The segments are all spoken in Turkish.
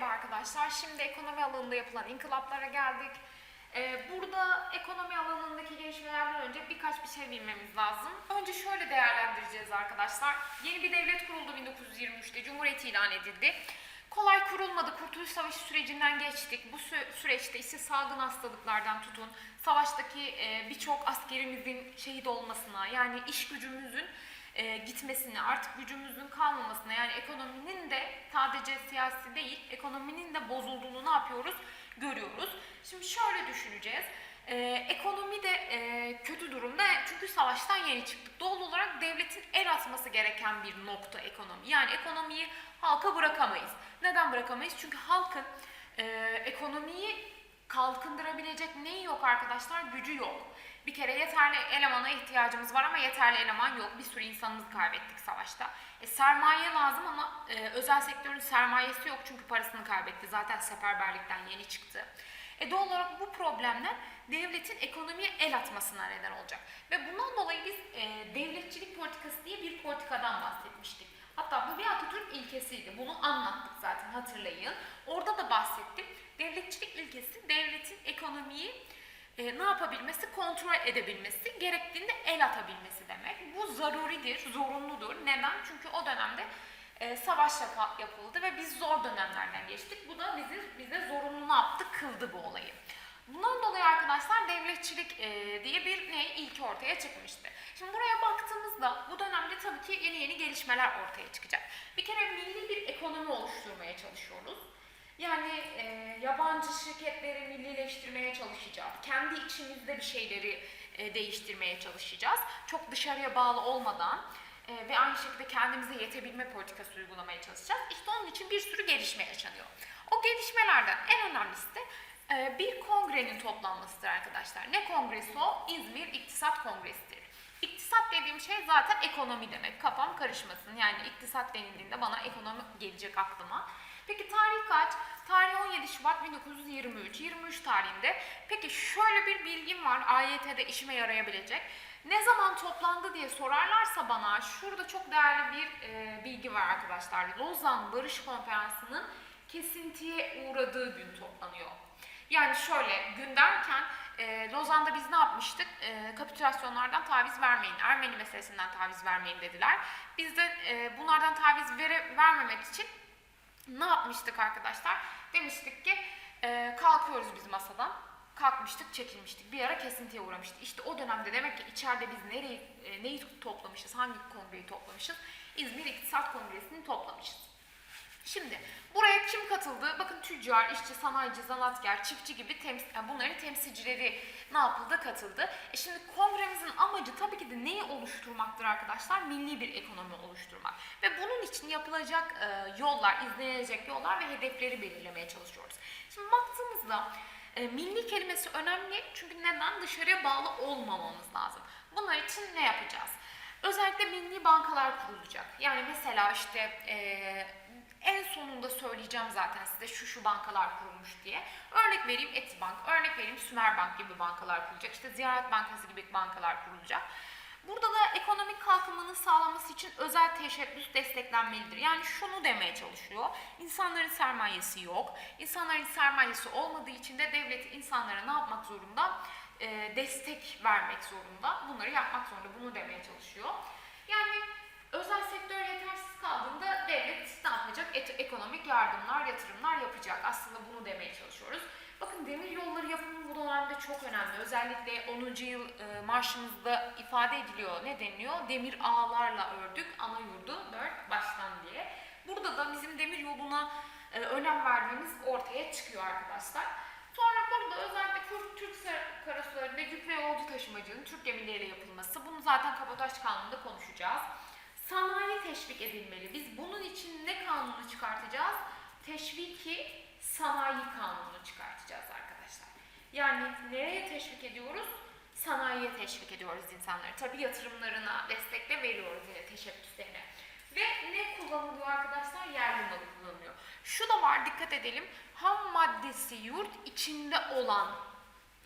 merhaba arkadaşlar. Şimdi ekonomi alanında yapılan inkılaplara geldik. Ee, burada ekonomi alanındaki gelişmelerden önce birkaç bir şey bilmemiz lazım. Önce şöyle değerlendireceğiz arkadaşlar. Yeni bir devlet kuruldu 1923'te. Cumhuriyet ilan edildi. Kolay kurulmadı. Kurtuluş Savaşı sürecinden geçtik. Bu sü- süreçte işte salgın hastalıklardan tutun, savaştaki e, birçok askerimizin şehit olmasına, yani iş gücümüzün e, gitmesine, artık gücümüzün kalmamasına, yani ekonominin de sadece siyasi değil, ekonominin de bozulduğunu ne yapıyoruz? Görüyoruz. Şimdi şöyle düşüneceğiz. E, ekonomi de e, kötü durumda çünkü savaştan yeni çıktık. Doğal olarak devletin el atması gereken bir nokta ekonomi. Yani ekonomiyi halka bırakamayız. Neden bırakamayız? Çünkü halkın e, ekonomiyi kalkındırabilecek neyi yok arkadaşlar? Gücü yok. Bir kere yeterli elemana ihtiyacımız var ama yeterli eleman yok. Bir sürü insanımızı kaybettik savaşta. E, sermaye lazım ama e, özel sektörün sermayesi yok çünkü parasını kaybetti. Zaten seferberlikten yeni çıktı. E, doğal olarak bu problemler devletin ekonomiye el atmasına neden olacak. Ve bundan dolayı biz e, devletçilik politikası diye bir politikadan bahsetmiştik. Hatta bu bir Atatürk ilkesiydi. Bunu anlattık zaten hatırlayın. Orada da bahsettim. Devletçilik ilkesi devletin ekonomiyi e, ne yapabilmesi, kontrol edebilmesi, gerektiğinde el atabilmesi demek. Bu zaruridir, zorunludur. Neden? Çünkü o dönemde e, savaş yapıldı ve biz zor dönemlerden geçtik. Bu da bizi bize zorunlu ne yaptı? Kıldı bu olayı. Bundan dolayı arkadaşlar devletçilik e, diye bir ne ilki ortaya çıkmıştı. Şimdi buraya baktığımızda bu dönemde tabii ki yeni yeni gelişmeler ortaya çıkacak. Bir kere milli bir ekonomi oluşturmaya çalışıyoruz. Yani e, yabancı şirketleri millileştirmeye çalışacağız. Kendi içimizde bir şeyleri e, değiştirmeye çalışacağız. Çok dışarıya bağlı olmadan e, ve aynı şekilde kendimize yetebilme politikası uygulamaya çalışacağız. İşte onun için bir sürü gelişme yaşanıyor. O gelişmelerden en önemlisi de e, bir kongrenin toplanmasıdır arkadaşlar. Ne kongresi o? İzmir İktisat Kongresi'dir. İktisat dediğim şey zaten ekonomi demek. Kafam karışmasın. Yani iktisat denildiğinde bana ekonomi gelecek aklıma. Peki tarih kaç? Tarih 17 Şubat 1923. 23 tarihinde. Peki şöyle bir bilgim var. AYT'de işime yarayabilecek. Ne zaman toplandı diye sorarlarsa bana şurada çok değerli bir e, bilgi var arkadaşlar. Lozan Barış Konferansı'nın kesintiye uğradığı gün toplanıyor. Yani şöyle gün derken e, Lozan'da biz ne yapmıştık? E, kapitülasyonlardan taviz vermeyin, Ermeni meselesinden taviz vermeyin dediler. Biz de e, bunlardan taviz vere, vermemek için ne yapmıştık arkadaşlar? Demiştik ki e, kalkıyoruz biz masadan. Kalkmıştık, çekilmiştik. Bir ara kesintiye uğramıştık. İşte o dönemde demek ki içeride biz nereyi, e, neyi toplamışız, hangi kongreyi toplamışız? İzmir İktisat Kongresi'ni toplamışız. Şimdi buraya kim katıldı? Bakın tüccar, işçi, sanayici, zanaatkar, çiftçi gibi tems- yani bunların temsilcileri ne yapıldı? Katıldı. E şimdi kongremizin amacı tabii ki de neyi oluşturmaktır arkadaşlar? Milli bir ekonomi oluşturmak. Ve bunun için yapılacak e, yollar, izlenecek yollar ve hedefleri belirlemeye çalışıyoruz. Şimdi baktığımızda e, milli kelimesi önemli çünkü neden? Dışarıya bağlı olmamamız lazım. Bunlar için ne yapacağız? Özellikle milli bankalar kurulacak. Yani mesela işte e, en sonunda söyleyeceğim zaten size şu şu bankalar kurulmuş diye. Örnek vereyim Etibank, örnek vereyim Sümerbank gibi bankalar kurulacak. İşte Ziyaret Bankası gibi bankalar kurulacak. Burada da ekonomik kalkınmanın sağlanması için özel teşebbüs desteklenmelidir. Yani şunu demeye çalışıyor. İnsanların sermayesi yok. İnsanların sermayesi olmadığı için de devlet insanlara ne yapmak zorunda? Ee, destek vermek zorunda. Bunları yapmak zorunda. Bunu demeye çalışıyor. Yani özel sektör yetersiz kaldığında devlet ne yapacak? Et- ekonomik yardımlar, yatırımlar yapacak. Aslında bunu demeye çalışıyoruz. Bakın demir yolları yapımı bu dönemde çok önemli. Özellikle 10. yıl e, marşımızda ifade ediliyor. Ne deniliyor? Demir ağlarla ördük ana yurdu dört baştan diye. Burada da bizim demir yoluna e, önem verdiğimiz ortaya çıkıyor arkadaşlar. Sonra burada özellikle Türk, Türk karasularında yük ve yolcu taşımacılığının Türk gemileriyle yapılması. Bunu zaten kabotaj kanununda konuşacağız. Sanayi teşvik edilmeli. Biz bunun için ne kanunu çıkartacağız? Teşviki sanayi kanunu çıkartacağız arkadaşlar. Yani nereye teşvik ediyoruz? Sanayiye teşvik ediyoruz insanları. Tabii yatırımlarına destek de veriyoruz yine teşebbüslerine. Ve ne kullanılıyor arkadaşlar? Yerli malı kullanılıyor. Şu da var dikkat edelim. Ham maddesi yurt içinde olan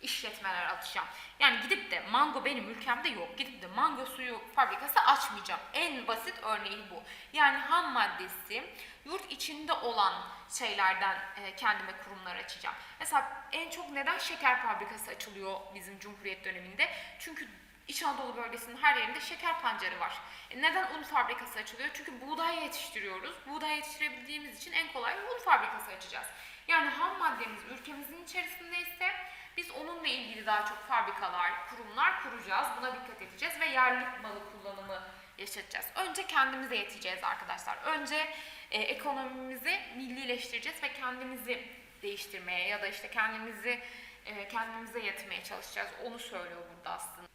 işletmeler açacağım. Yani gidip de mango benim ülkemde yok. Gidip de mango suyu fabrikası açmayacağım. En basit örneği bu. Yani ham maddesi yurt içinde olan şeylerden e, kendime kurumlar açacağım. Mesela en çok neden şeker fabrikası açılıyor bizim Cumhuriyet döneminde? Çünkü İç Anadolu bölgesinin her yerinde şeker pancarı var. E neden un fabrikası açılıyor? Çünkü buğday yetiştiriyoruz. Buğday yetiştirebildiğimiz için en kolay un fabrikası açacağız. Yani ham maddemiz ülkemizin içerisinde ise biz onunla ilgili daha çok fabrikalar, kurumlar kuracağız. Buna dikkat edeceğiz ve yerli malı kullanımı yaşatacağız. Önce kendimize yeteceğiz arkadaşlar. Önce e, ekonomimizi millileştireceğiz ve kendimizi değiştirmeye ya da işte kendimizi e, kendimize yetmeye çalışacağız. Onu söylüyor burada aslında.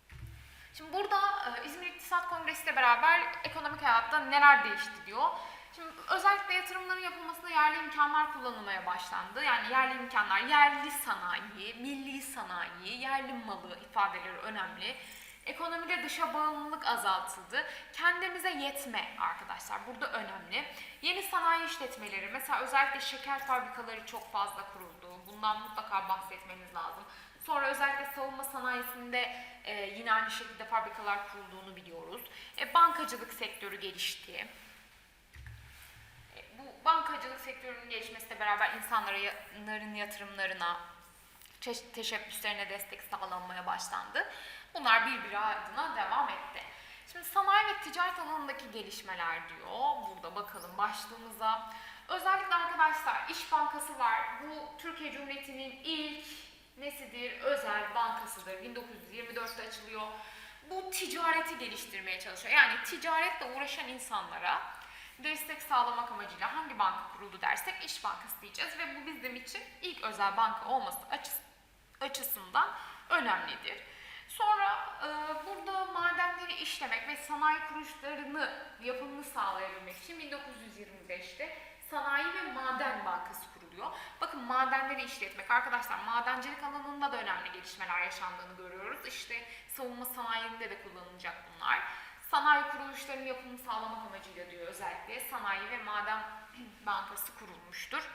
Şimdi burada e, İzmir İktisat Kongresi ile beraber ekonomik hayatta neler değişti diyor. Şimdi özellikle yatırımların yapılmasında yerli imkanlar kullanılmaya başlandı. Yani yerli imkanlar, yerli sanayi, milli sanayi, yerli malı ifadeleri önemli. Ekonomide dışa bağımlılık azaltıldı. Kendimize yetme arkadaşlar burada önemli. Yeni sanayi işletmeleri mesela özellikle şeker fabrikaları çok fazla kuruldu. Bundan mutlaka bahsetmeniz lazım. Sonra özellikle savunma sanayisinde e, yine aynı şekilde fabrikalar kurulduğunu biliyoruz. E, bankacılık sektörü gelişti. Bankacılık sektörünün gelişmesiyle beraber insanların yatırımlarına, çeşitli teşebbüslerine destek sağlanmaya başlandı. Bunlar birbiri ardına devam etti. Şimdi sanayi ve ticaret alanındaki gelişmeler diyor. Burada bakalım başlığımıza. Özellikle arkadaşlar İş Bankası var. Bu Türkiye Cumhuriyeti'nin ilk nesidir? Özel bankasıdır. 1924'te açılıyor. Bu ticareti geliştirmeye çalışıyor. Yani ticaretle uğraşan insanlara destek sağlamak amacıyla hangi banka kuruldu dersek İş Bankası diyeceğiz ve bu bizim için ilk özel banka olması açıs- açısından önemlidir. Sonra e, burada madenleri işlemek ve sanayi kuruluşlarını yapımını sağlayabilmek için 1925'te Sanayi ve Maden Bankası kuruluyor. Bakın madenleri işletmek arkadaşlar madencilik alanında da önemli gelişmeler yaşandığını görüyoruz. İşte savunma sanayinde de kullanılacak bunlar. Sanayi kuruluşlarının yapımını sağlamak amacıyla diyor özellikle Sanayi ve Maden Bankası kurulmuştur.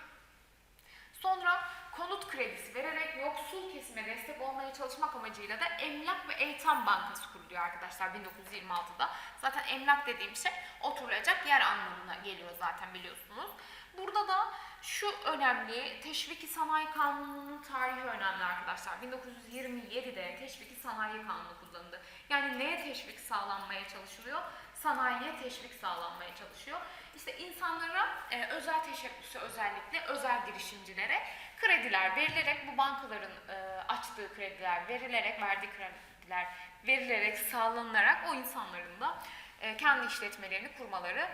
Sonra konut kredisi vererek yoksul kesime destek olmaya çalışmak amacıyla da Emlak ve Eytan Bankası kuruluyor arkadaşlar 1926'da. Zaten emlak dediğim şey oturulacak yer anlamına geliyor zaten biliyorsunuz. Burada da şu önemli, Teşviki Sanayi Kanunu'nun tarihi önemli arkadaşlar. 1927'de Teşviki Sanayi Kanunu kullanıldı. Yani neye teşvik sağlanmaya çalışılıyor? Sanayiye teşvik sağlanmaya çalışıyor. İşte insanlara e, özel teşebbüsü özellikle özel girişimcilere krediler verilerek bu bankaların e, açtığı krediler verilerek verdiği krediler verilerek sağlanarak o insanların da e, kendi işletmelerini kurmaları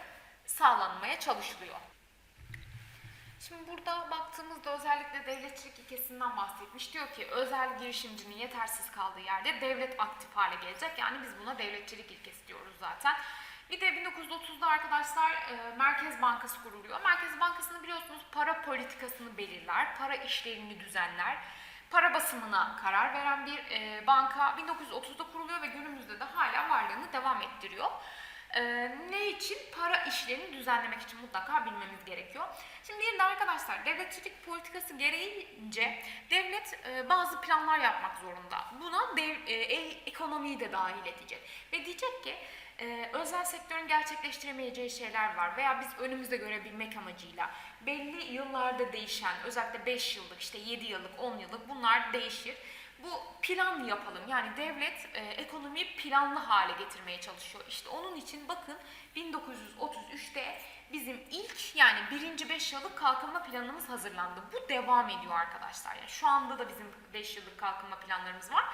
sağlanmaya çalışılıyor. Şimdi burada baktığımızda özellikle devletçilik ilkesinden bahsetmiş. Diyor ki özel girişimcinin yetersiz kaldığı yerde devlet aktif hale gelecek. Yani biz buna devletçilik ilkesi diyoruz zaten. Bir de 1930'da arkadaşlar e, Merkez Bankası kuruluyor. Merkez Bankası'nı biliyorsunuz para politikasını belirler, para işlerini düzenler. Para basımına karar veren bir e, banka 1930'da kuruluyor ve günümüzde de hala varlığını devam ettiriyor. E, ne için? Para işlerini düzenlemek için mutlaka bilmemiz gerekiyor. Şimdi bir de arkadaşlar devletçilik politikası gereğince devlet e, bazı planlar yapmak zorunda. Buna dev, e, el- ekonomiyi de dahil edecek. Ve diyecek ki e, özel sektörün gerçekleştiremeyeceği şeyler var veya biz önümüzde görebilmek amacıyla belli yıllarda değişen özellikle 5 yıllık işte 7 yıllık 10 yıllık bunlar değişir. Bu plan yapalım yani devlet e, ekonomiyi planlı hale getirmeye çalışıyor. İşte onun için bakın 1933'te bizim ilk yani birinci 5 yıllık kalkınma planımız hazırlandı. Bu devam ediyor arkadaşlar. Yani şu anda da bizim 5 yıllık kalkınma planlarımız var.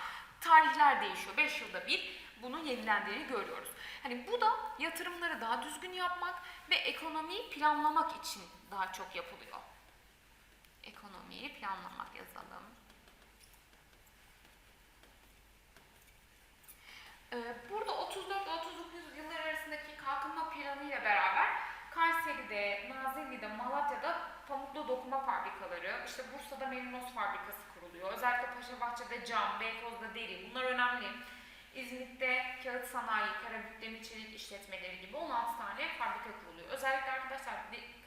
Tarihler değişiyor. 5 yılda bir bunun yenilendiğini görüyoruz. Hani bu da yatırımları daha düzgün yapmak ve ekonomiyi planlamak için daha çok yapılıyor. Ekonomiyi planlamak yazalım. Burada 34 39 yıllar arasındaki kalkınma planı ile beraber Kayseri'de, Nazilli'de, Malatya'da pamuklu dokuma fabrikaları, işte Bursa'da Merinos fabrikası kuruluyor. Özellikle Paşabahçe'de cam, Beykoz'da deri bunlar önemli. İzmit'te kağıt sanayi, Karabük Demir Çelik işletmeleri gibi 16 tane fabrika kuruluyor. Özellikle arkadaşlar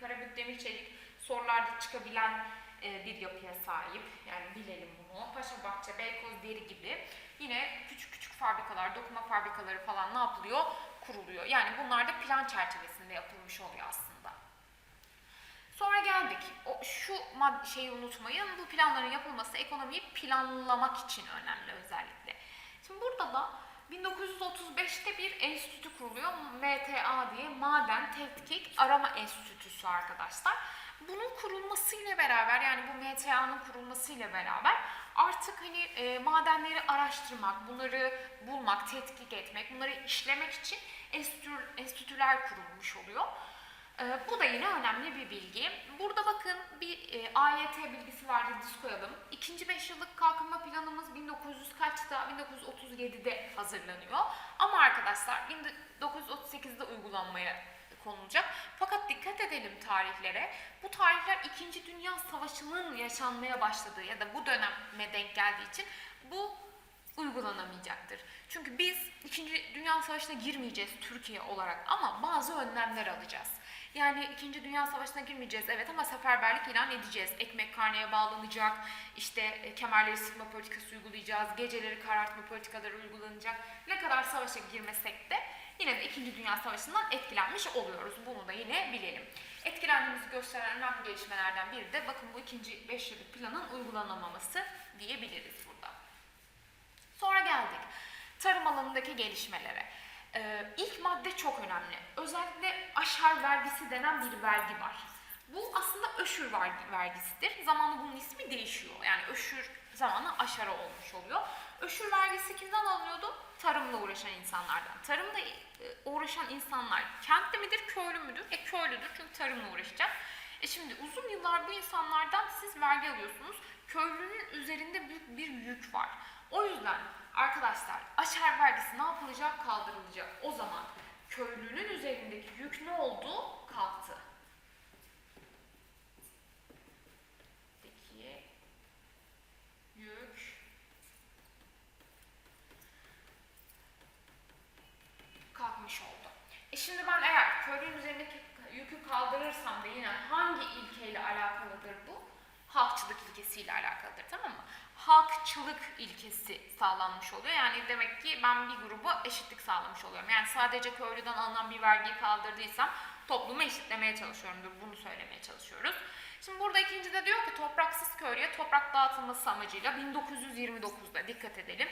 Karabük Demir Çelik sorularda çıkabilen e, bir yapıya sahip. Yani bilelim bunu. Paşabahçe, Beykoz, Deri gibi yine küçük fabrikalar, dokuma fabrikaları falan ne yapılıyor? Kuruluyor. Yani bunlar da plan çerçevesinde yapılmış oluyor aslında. Sonra geldik. O, şu şeyi unutmayın. Bu planların yapılması ekonomiyi planlamak için önemli özellikle. Şimdi burada da 1935'te bir enstitü kuruluyor. MTA diye Maden Tetkik Arama Enstitüsü arkadaşlar. Bunun kurulmasıyla beraber yani bu MTA'nın kurulmasıyla beraber artık hani e, madenleri araştırmak, bunları bulmak, tetkik etmek, bunları işlemek için enstitü, enstitüler kurulmuş oluyor. Ee, bu da yine önemli bir bilgi. Burada bakın bir e, AYT bilgisi var yıldız koyalım. İkinci 5 yıllık kalkınma planımız 1900 kaçta? 1937'de hazırlanıyor. Ama arkadaşlar 1938'de uygulanmaya konulacak. Fakat dikkat edelim tarihlere. Bu tarihler 2. Dünya Savaşı'nın yaşanmaya başladığı ya da bu döneme denk geldiği için bu uygulanamayacaktır. Çünkü biz 2. Dünya Savaşı'na girmeyeceğiz Türkiye olarak ama bazı önlemler alacağız. Yani 2. Dünya Savaşı'na girmeyeceğiz evet ama seferberlik ilan edeceğiz. Ekmek karneye bağlanacak, işte e, kemerleri sıkma politikası uygulayacağız, geceleri karartma politikaları uygulanacak. Ne kadar savaşa girmesek de yine de 2. Dünya Savaşı'ndan etkilenmiş oluyoruz. Bunu da yine bilelim. Etkilendiğimizi gösteren önemli gelişmelerden biri de bakın bu ikinci 5 yıllık planın uygulanamaması diyebiliriz burada. Sonra geldik tarım alanındaki gelişmelere. Ee, ilk madde çok önemli. Özellikle aşar vergisi denen bir vergi var. Bu aslında öşür vergi, vergisidir. Zamanla bunun ismi değişiyor. Yani öşür zamanla aşara olmuş oluyor. Öşür vergisi kimden alınıyordu? Tarımla uğraşan insanlardan. Tarımla e, uğraşan insanlar kentli midir, köylü müdür? E köylüdür çünkü tarımla uğraşacak. E şimdi uzun yıllar bu insanlardan siz vergi alıyorsunuz. Köylünün üzerinde büyük bir yük var. O yüzden arkadaşlar aşer vergisi ne yapılacak? Kaldırılacak. O zaman köylünün üzerindeki yük ne oldu? Kalktı. Peki yük kalkmış oldu. E şimdi ben eğer köylünün üzerindeki yükü kaldırırsam da yine hangi ilkeyle alakalıdır bu? Halkçılık ilkesiyle alakalıdır tamam mı? Halkçılık ilkesi sağlanmış oluyor. Yani demek ki ben bir gruba eşitlik sağlamış oluyorum. Yani sadece köylüden alınan bir vergiyi kaldırdıysam toplumu eşitlemeye çalışıyorumdur. Bunu söylemeye çalışıyoruz. Şimdi burada ikinci de diyor ki topraksız köylüye toprak dağıtılması amacıyla 1929'da dikkat edelim.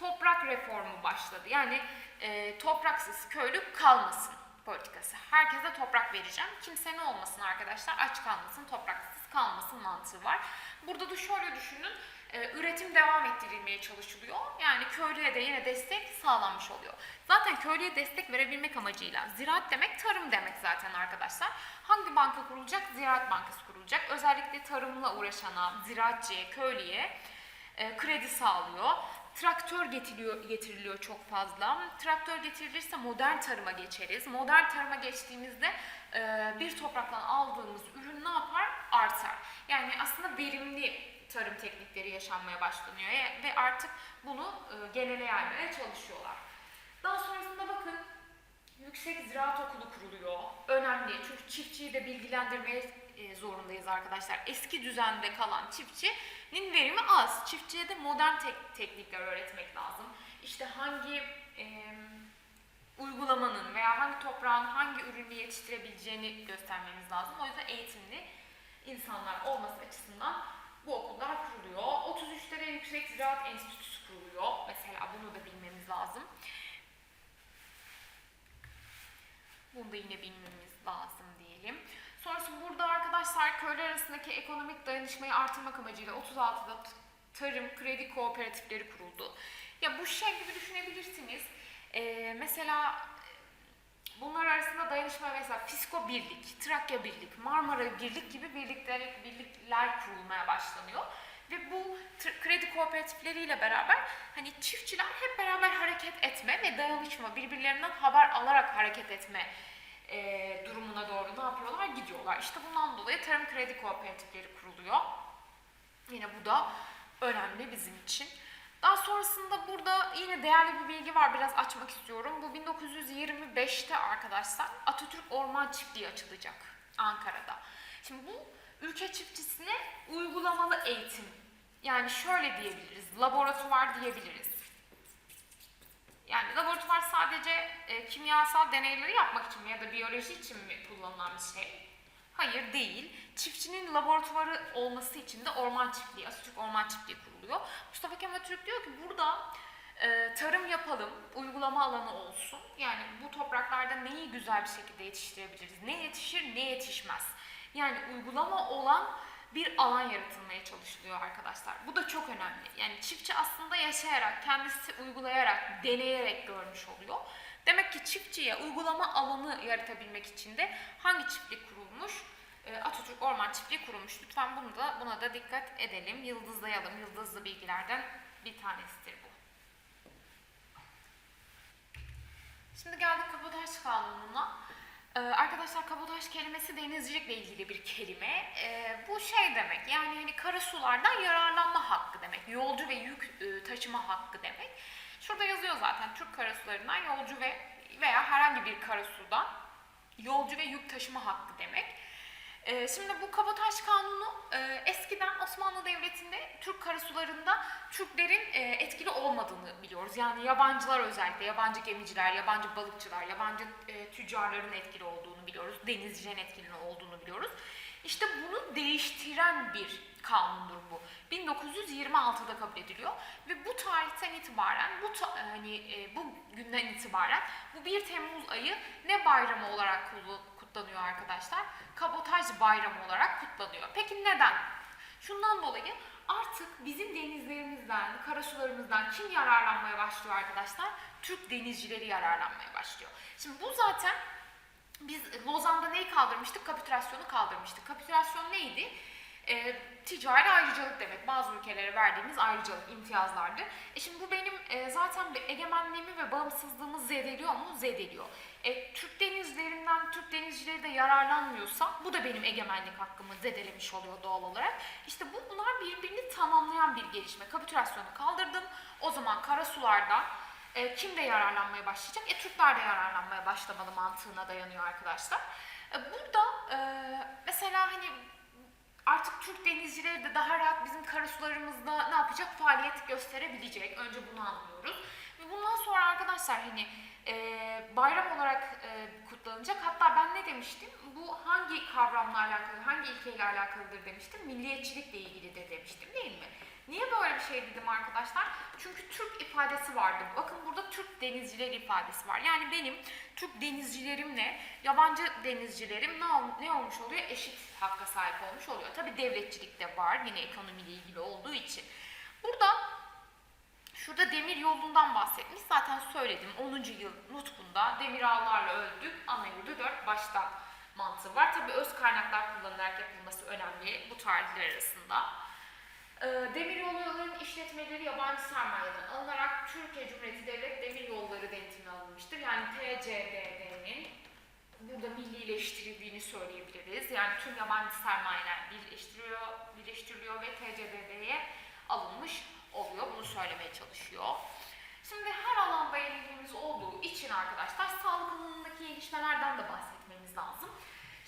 Toprak reformu başladı. Yani e, topraksız köylü kalmasın politikası. Herkese toprak vereceğim. Kimse ne olmasın arkadaşlar? Aç kalmasın, topraksız kalmasın mantığı var. Burada da şöyle düşünün. e, üretim devam ettirilmeye çalışılıyor. Yani köylüye de yine destek sağlanmış oluyor. Zaten köylüye destek verebilmek amacıyla ziraat demek tarım demek zaten arkadaşlar. Hangi banka kurulacak? Ziraat Bankası kurulacak. Özellikle tarımla uğraşana, ziraatçıya, köylüye e, kredi sağlıyor. Traktör getiriliyor, getiriliyor çok fazla. Traktör getirilirse modern tarıma geçeriz. Modern tarıma geçtiğimizde e, bir topraktan aldığımız ürün ne yapar? Artar. Yani aslında verimli tarım teknikleri yaşanmaya başlanıyor ve artık bunu e, genele yaymaya çalışıyorlar. Daha sonrasında bakın Yüksek Ziraat Okulu kuruluyor. Önemli çünkü çiftçiyi de bilgilendirmeye zorundayız arkadaşlar. Eski düzende kalan çiftçinin verimi az. Çiftçiye de modern tek- teknikler öğretmek lazım. İşte hangi e, uygulamanın veya hangi toprağın hangi ürünü yetiştirebileceğini göstermemiz lazım. O yüzden eğitimli insanlar olması açısından bu okullar kuruluyor. 33'te de Yüksek Ziraat Enstitüsü kuruluyor. Mesela bunu da bilmemiz lazım. Bunu da yine bilmemiz lazım arkadaşlar köyler arasındaki ekonomik dayanışmayı artırmak amacıyla 36'da t- tarım kredi kooperatifleri kuruldu. Ya bu şey gibi düşünebilirsiniz. Ee, mesela e, bunlar arasında dayanışma mesela Fisko Birlik, Trakya Birlik, Marmara Birlik gibi birlikler, birlikler kurulmaya başlanıyor. Ve bu kredi kooperatifleriyle beraber hani çiftçiler hep beraber hareket etme ve dayanışma, birbirlerinden haber alarak hareket etme e, durumuna doğru ne yapıyorlar? Gidiyorlar. İşte bundan dolayı tarım kredi kooperatifleri kuruluyor. Yine bu da önemli bizim için. Daha sonrasında burada yine değerli bir bilgi var biraz açmak istiyorum. Bu 1925'te arkadaşlar Atatürk Orman Çiftliği açılacak Ankara'da. Şimdi bu ülke çiftçisine uygulamalı eğitim. Yani şöyle diyebiliriz, laboratuvar diyebiliriz. Yani laboratuvar sadece e, kimyasal deneyleri yapmak için mi ya da biyoloji için mi kullanılan bir şey? Hayır değil. Çiftçinin laboratuvarı olması için de orman çiftliği, Atatürk Orman Çiftliği kuruluyor. Mustafa Kemal Türk diyor ki burada e, tarım yapalım, uygulama alanı olsun. Yani bu topraklarda neyi güzel bir şekilde yetiştirebiliriz? Ne yetişir, ne yetişmez? Yani uygulama olan bir alan yaratılmaya çalışılıyor arkadaşlar. Bu da çok önemli. Yani çiftçi aslında yaşayarak, kendisi uygulayarak, deneyerek görmüş oluyor. Demek ki çiftçiye uygulama alanı yaratabilmek için de hangi çiftlik kurulmuş? Ee, Atatürk Orman Çiftliği kurulmuş. Lütfen bunu da buna da dikkat edelim. Yıldızlayalım. Yıldızlı bilgilerden bir tanesidir bu. Şimdi geldik kabotaj kanununa. Ee, arkadaşlar kabotaj kelimesi denizcilikle ilgili bir kelime. Ee, bu şey demek yani hani karasulardan yararlanma hakkı demek. Yolcu ve yük e, taşıma hakkı demek. Şurada yazıyor zaten Türk karasularından yolcu ve veya herhangi bir karasudan yolcu ve yük taşıma hakkı demek. Ee, şimdi bu kabotaj kanunu e, eskiden Osmanlı Devleti'nde Türk karasularında Türklerin e, etkili olmadığını biliyoruz. Yani yabancılar özellikle, yabancı gemiciler, yabancı balıkçılar, yabancı e, tüccarların etkili olduğunu biliyoruz. Denizcilerin etkili olduğunu biliyoruz. İşte bunu değiştiren bir kanundur bu. 1926'da kabul ediliyor ve bu tarihten itibaren bu ta- hani e, bu günden itibaren bu 1 Temmuz ayı ne bayramı olarak kutlanıyor arkadaşlar? Kabotaj bayramı olarak kutlanıyor. Peki neden? Şundan dolayı artık bizim denizlerimizden, karasularımızdan kim yararlanmaya başlıyor arkadaşlar? Türk denizcileri yararlanmaya başlıyor. Şimdi bu zaten biz Lozan'da neyi kaldırmıştık? Kapitülasyonu kaldırmıştık. Kapitülasyon neydi? E, ticari ayrıcalık demek. Bazı ülkelere verdiğimiz ayrıcalık, imtiyazlardı. E şimdi bu benim e, zaten egemenliğimi ve bağımsızlığımı zedeliyor mu? Zedeliyor. E, Türk denizlerinden Türk denizcileri de yararlanmıyorsa bu da benim egemenlik hakkımı zedelemiş oluyor doğal olarak. İşte bu bunlar birbirini tamamlayan bir gelişme. Kapitülasyonu kaldırdım. O zaman karasularda e, kim de yararlanmaya başlayacak? E Türkler de yararlanmaya başlamalı mantığına dayanıyor arkadaşlar. E, burada e, mesela hani artık Türk denizcileri de daha rahat bizim karasularımızda ne yapacak? Faaliyet gösterebilecek. Önce bunu anlıyoruz. Ve bundan sonra arkadaşlar hani e, bayram olarak e, kutlanacak. Hatta ben ne demiştim? Bu hangi kavramla alakalı, hangi ilkeyle alakalıdır demiştim. Milliyetçilikle ilgili de demiştim değil mi? Niye böyle bir şey dedim arkadaşlar? Çünkü Türk ifadesi vardı. Bakın burada Türk denizcileri ifadesi var. Yani benim Türk denizcilerimle yabancı denizcilerim ne, ne olmuş oluyor? Eşit hakka sahip olmuş oluyor. Tabi devletçilik de var yine ekonomiyle ilgili olduğu için. Burada Şurada demir yolundan bahsetmiş. Zaten söyledim 10. yıl nutkunda demir ağlarla öldük. Ana yurdu 4 başta mantığı var. Tabi öz kaynaklar kullanılarak yapılması önemli bu tarihler arasında. Ee, demir yollarının işletmeleri yabancı sermayeden alınarak Türkiye Cumhuriyeti Devlet Demir Yolları denetimi alınmıştır. Yani TCDD'nin burada millileştirildiğini söyleyebiliriz. Yani tüm yabancı sermayeler birleştiriliyor, birleştiriliyor ve TCDD'ye alınmış oluyor. Bunu söylemeye çalışıyor. Şimdi her alanda ilgimiz olduğu için arkadaşlar sağlık alanındaki gelişmelerden de bahsetmemiz lazım.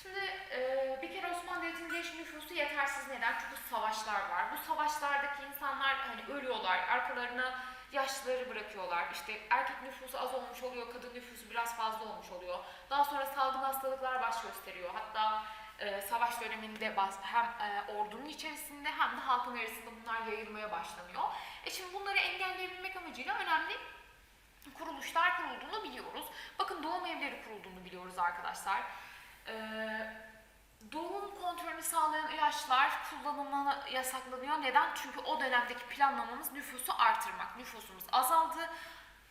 Şimdi e, bir kere Osmanlı Devleti'nin genç nüfusu yetersiz neden? Çünkü savaşlar var. Bu savaşlardaki insanlar hani ölüyorlar, arkalarına yaşlıları bırakıyorlar. İşte erkek nüfusu az olmuş oluyor, kadın nüfusu biraz fazla olmuş oluyor. Daha sonra salgın hastalıklar baş gösteriyor. Hatta e, savaş döneminde baz- hem e, ordunun içerisinde hem de halkın arasında bunlar yayılmaya başlanıyor. E şimdi bunları engelleyebilmek amacıyla önemli kuruluşlar kurulduğunu biliyoruz. Bakın doğum evleri kurulduğunu biliyoruz arkadaşlar. Ee, doğum kontrolünü sağlayan ilaçlar kullanımına yasaklanıyor. Neden? Çünkü o dönemdeki planlamamız nüfusu artırmak. Nüfusumuz azaldı.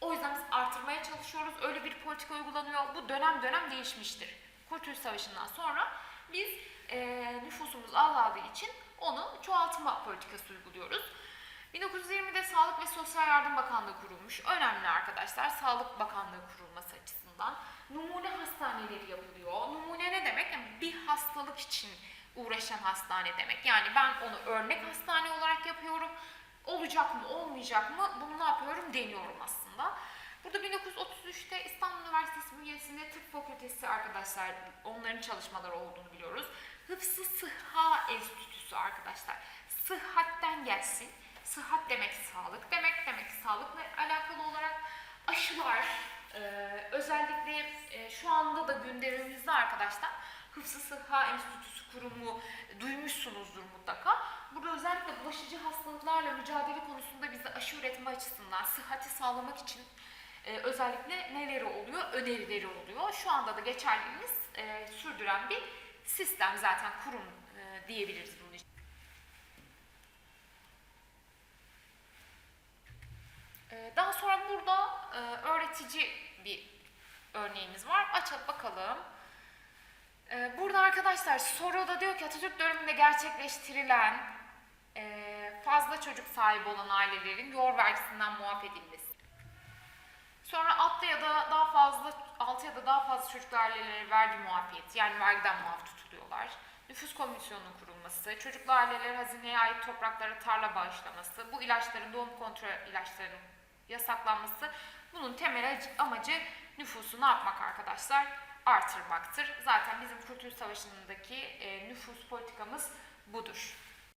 O yüzden biz artırmaya çalışıyoruz. Öyle bir politika uygulanıyor. Bu dönem dönem değişmiştir. Kurtuluş Savaşı'ndan sonra biz e, nüfusumuz azaldığı için onu çoğaltma politikası uyguluyoruz. 1920'de Sağlık ve Sosyal Yardım Bakanlığı kurulmuş. Önemli arkadaşlar Sağlık Bakanlığı kurulması açısından. Numune hastaneleri yapılıyor. Numune ne demek? Yani bir hastalık için uğraşan hastane demek. Yani ben onu örnek hastane olarak yapıyorum. Olacak mı, olmayacak mı? Bunu ne yapıyorum? Deniyorum aslında. Burada 1933'te İstanbul Üniversitesi bünyesinde tıp fakültesi arkadaşlar onların çalışmaları olduğunu biliyoruz. Hıfzı Sıhha Enstitüsü arkadaşlar. Sıhhatten gelsin. Sıhhat demek sağlık demek. Demek sağlıkla alakalı olarak aşılar, e, özellikle e, şu anda da gündemimizde arkadaşlar Hıfzı Sıhha Enstitüsü kurumu duymuşsunuzdur mutlaka. Burada özellikle bulaşıcı hastalıklarla mücadele konusunda bize aşı üretme açısından sıhhati sağlamak için e, özellikle neleri oluyor? Önerileri oluyor. Şu anda da geçerliliğimiz e, sürdüren bir sistem zaten kurum e, diyebiliriz bunun için. E, daha sonra burada e, öğretici bir örneğimiz var. Açalım bakalım. E, burada arkadaşlar soruda diyor ki Atatürk döneminde gerçekleştirilen e, fazla çocuk sahibi olan ailelerin yor vergisinden muaf edilmesi. Sonra altta ya da daha fazla, altı ya da daha fazla çocuklu ailelere vergi muafiyeti yani vergiden muaf tutuluyorlar. Nüfus komisyonunun kurulması, çocuklu ailelere hazineye ait topraklara tarla bağışlaması, bu ilaçların doğum kontrol ilaçlarının yasaklanması bunun temel amacı nüfusu ne yapmak arkadaşlar? Artırmaktır. Zaten bizim Kurtuluş Savaşı'ndaki e, nüfus politikamız budur.